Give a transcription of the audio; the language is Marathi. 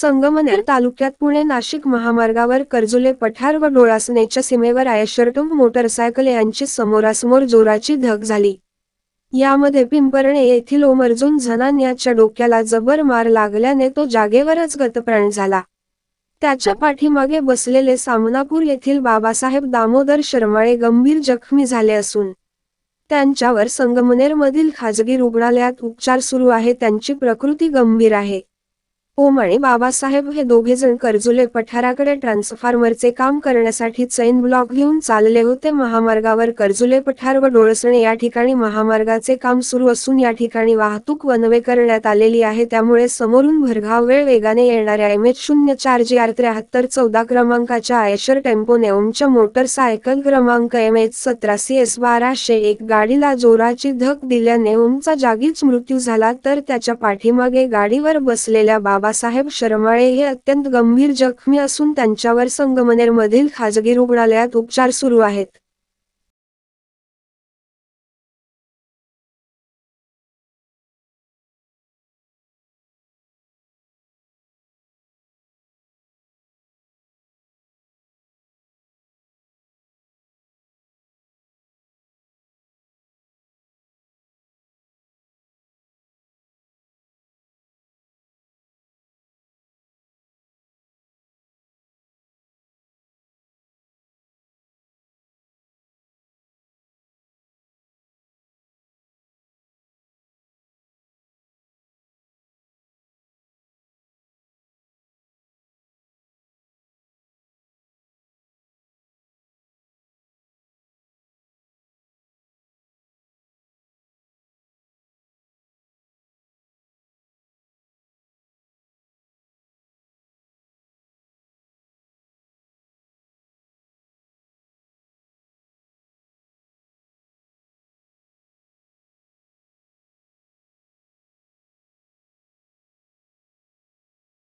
संगमनेर तालुक्यात पुणे नाशिक महामार्गावर कर्जुले पठार व डोळासनेच्या सीमेवर आयशरटूम मोटरसायकल यांची समोरासमोर जोराची धग झाली. यामध्ये पिंपरणे येथील ओमर्जून झनान याच्या डोक्याला जबर मार लागल्याने तो जागेवरच गतप्राण झाला. त्याच्या पाठीमागे बसलेले सामनापूर येथील बाबासाहेब दामोदर शर्माळे गंभीर जखमी झाले असून त्यांच्यावर संगमनेरमधील खाजगी रुग्णालयात उपचार सुरू आहे त्यांची प्रकृती गंभीर आहे. ओम आणि बाबासाहेब हे दोघेजण कर्जुले पठाराकडे ट्रान्सफॉर्मरचे काम करण्यासाठी चैन ब्लॉक घेऊन चालले होते. महामार्गावर कर्जुले पठार व डोळसणे या ठिकाणी महामार्गाचे काम सुरू असून या ठिकाणी वाहतूक वनवे करण्यात आलेली आहे. त्यामुळे समोरून भरघाव वेळ वेगाने येणाऱ्या एम एच शून्य चार जी आर त्र्याहत्तर चौदा क्रमांकाच्या आयशर टेम्पोने ओमच्या मोटरसायकल क्रमांक एम एच सतराशे एस बाराशे एक गाडीला जोराची धक दिल्याने ओमचा जागीच मृत्यू झाला. तर त्याच्या पाठीमागे गाडीवर बसलेल्या बाबा बाबासाहेब शर्माळे हे अत्यंत गंभीर जखमी असून त्यांच्यावर संगमनेरमधील खाजगी रुग्णालयात उपचार सुरू आहेत.